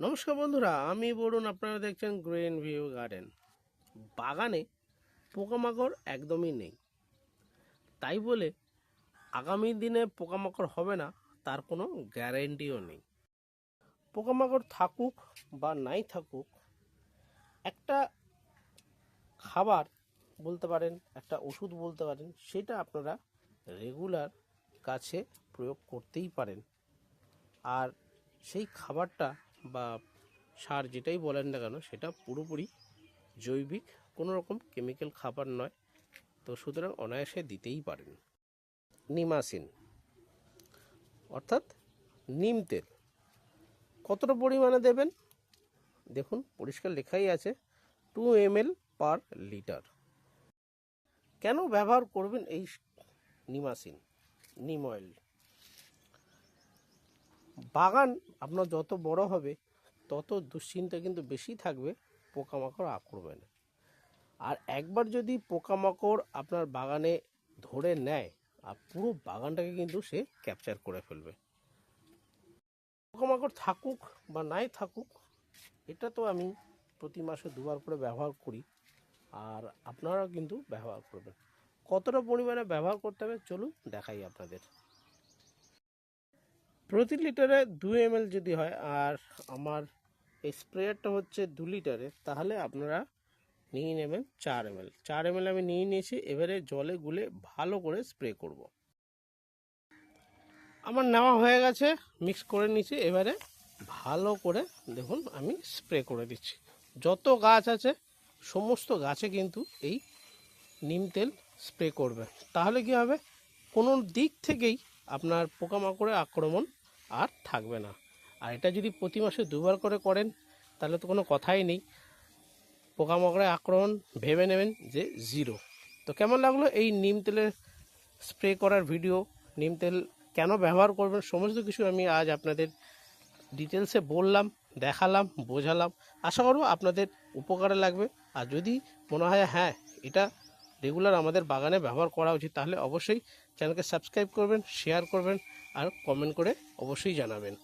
নমস্কার বন্ধুরা, আমি বলুন আপনারা দেখছেন গ্রিন ভিউ গার্ডেন বাগানে পোকামাকড় একদমই নেই। তাই বলে আগামী দিনে পোকামাকড় হবে না, তার কোনো গ্যারেন্টিও নেই। পোকামাকড় থাকুক বা নাই থাকুক, একটা খাবার বলতে পারেন, একটা ওষুধ বলতে পারেন, সেটা আপনারা রেগুলার কাছে প্রয়োগ করতেই পারেন। আর সেই খাবারটা বা সার যেটাই বলেন না কেন, সেটা পুরোপুরি জৈবিক, কোনো রকম কেমিক্যাল খাবার নয়। তো সুতরাং অনায়াসে দিতেই পারেন। নিমাসিন অর্থাৎ নিম তেল। কতটা পরিমাণে দেবেন? দেখুন, পরিষ্কার লেখাই আছে টু এম পার লিটার কেন ব্যবহার করবেন এই নিমাসিন নিম অয়েল বাগান আপনার যত বড় হবে, তত দুশ্চিন্তা কিন্তু বেশি থাকবে, পোকামাকড় আক্রমণে আর একবার যদি পোকামাকড় আপনার বাগানে ধরে নেয়, আর পুরো বাগানটাকে কিন্তু সে ক্যাপচার করে ফেলবে। পোকামাকড় থাকুক বা নাই থাকুক, এটা তো আমি প্রতি মাসে দুবার করে ব্যবহার করি, আর আপনারাও কিন্তু ব্যবহার করবেন। কতটা পরিমাণে ব্যবহার করতে হবে, চলুন দেখাই আপনাদের। প্রতি লিটারে দু এম যদি হয়, আর আমার এই স্প্রেয়ারটা হচ্ছে দু লিটারে, তাহলে আপনারা নিয়ে নেবেন চার এম এল চার এম আমি নিয়ে নিয়েছি, এবারে জলে গুলে ভালো করে স্প্রে করব। আমার নেওয়া হয়ে গেছে, মিক্স করে নিয়েছি, এবারে ভালো করে দেখুন আমি স্প্রে করে দিচ্ছি। যত গাছ আছে, সমস্ত গাছে কিন্তু এই নিম তেল স্প্রে করবে। তাহলে কি হবে? কোনো দিক থেকেই আপনার পোকামাকড়ের আক্রমণ আর থাকবে না। আর এটা যদি প্রতি মাসে দুবার করে করেন, তাহলে তো কোনো কথাই নেই। পোকামাকড়ের আক্রমণ ভেবে নেবেন যে জিরো। তো কেমন লাগল এই নিম তেলের স্প্রে করার ভিডিও? নিম তেল কেন ব্যবহার করবেন? সমস্ত কিছু আমি আজ আপনাদের ডিটেলসে বললাম, দেখালাম, বোঝালাম। আশা করব আপনাদের উপকারে লাগবে। আর যদি মনে হয় হ্যাঁ এটা রেগুলার আমাদের বাগানে ব্যবহার করা উচিত। তাহলে অবশ্যই চ্যানেলকে সাবস্ক্রাইব করবেন শেয়ার করবেন আর কমেন্ট করে অবশ্যই জানাবেন।